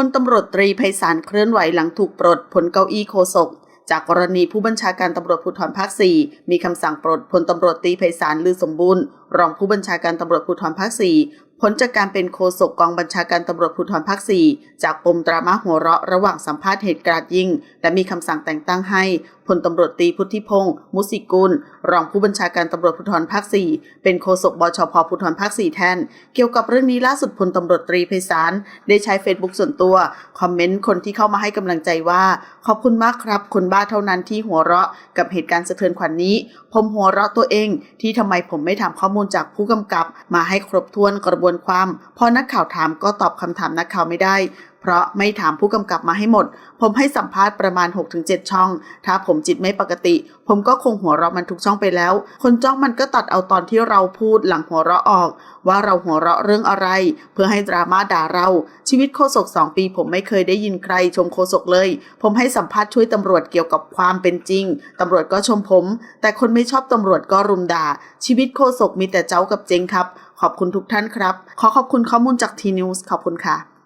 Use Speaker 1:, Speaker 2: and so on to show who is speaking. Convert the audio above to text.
Speaker 1: พลตำรวจตรีไพศาลเคลื่อนไหวหลังถูกปลดผลเก้าอี้โฆษกจากกรณีผู้บัญชาการตำรวจภูธรภาค 4 มีคำสั่งปลดพลตำรวจตรีไพศาลลือสมบูรณ์ รองผู้บัญชาการตำรวจภูธรภาค4พ้นจากการเป็นโฆษกกองบัญชาการตำรวจภูธรภาค 4 จากปมดราม่าหัวเราะระหว่างสัมภาษณ์เหตุการณ์ยิง และมีคำสั่งแต่งตั้งให้ พลตำรวจตรีพุทธิพงศ์มุสิกุล รองผู้บัญชาการตำรวจภูธรภาค 4 เป็นโฆษกบชพภูธรภาค 4 แทน เกี่ยวกับเรื่องนี้ล่าสุดพลตำรวจตรีไพศาลได้ใช้เฟซบุ๊กส่วนตัว คอมเมนต์คนที่เข้ามาให้กำลังใจว่า ขอบคุณมากครับ คนบ้าเท่านั้นที่หัวเราะกับเหตุการณ์สะเทือนขวัญนนี้ ผมหัวเราะตัวเอง ที่ทำไมผมไม่ถามข้อมูลจากผู้กำกับ มาให้ครบถ้วนกระบวนความ พอนักข่าวถามก็ตอบคำถามนักข่าวไม่ได้ เพราะไม่ถามผู้กำกับมาให้หมด ผมให้สัมภาษณ์ประมาณ 6-7 ช่อง ถ้าผมจิตไม่ปกติ ผมก็คงหัวเราะมันทุกช่องไปแล้ว คนจ้องมันก็ตัดเอาตอนที่เราพูดหลังหัวเราะออก ว่าเราหัวเราะเรื่องอะไร เพื่อให้ดราม่าด่าเรา ชีวิตโฆษก2ปี ผมไม่เคยได้ยินใครชมโฆษกเลย ผมให้สัมภาษณ์ช่วยตำรวจเกี่ยวกับความเป็นจริงตำรวจก็ชมผม แต่คนไม่ชอบตำรวจก็รุมด่า ชีวิตโฆษกมีแต่เจ้ากับเจงครับ ขอบคุณทุกท่านครับ ขอขอบคุณข้อมูลจากทีนิวส์ขอบคุณค่ะ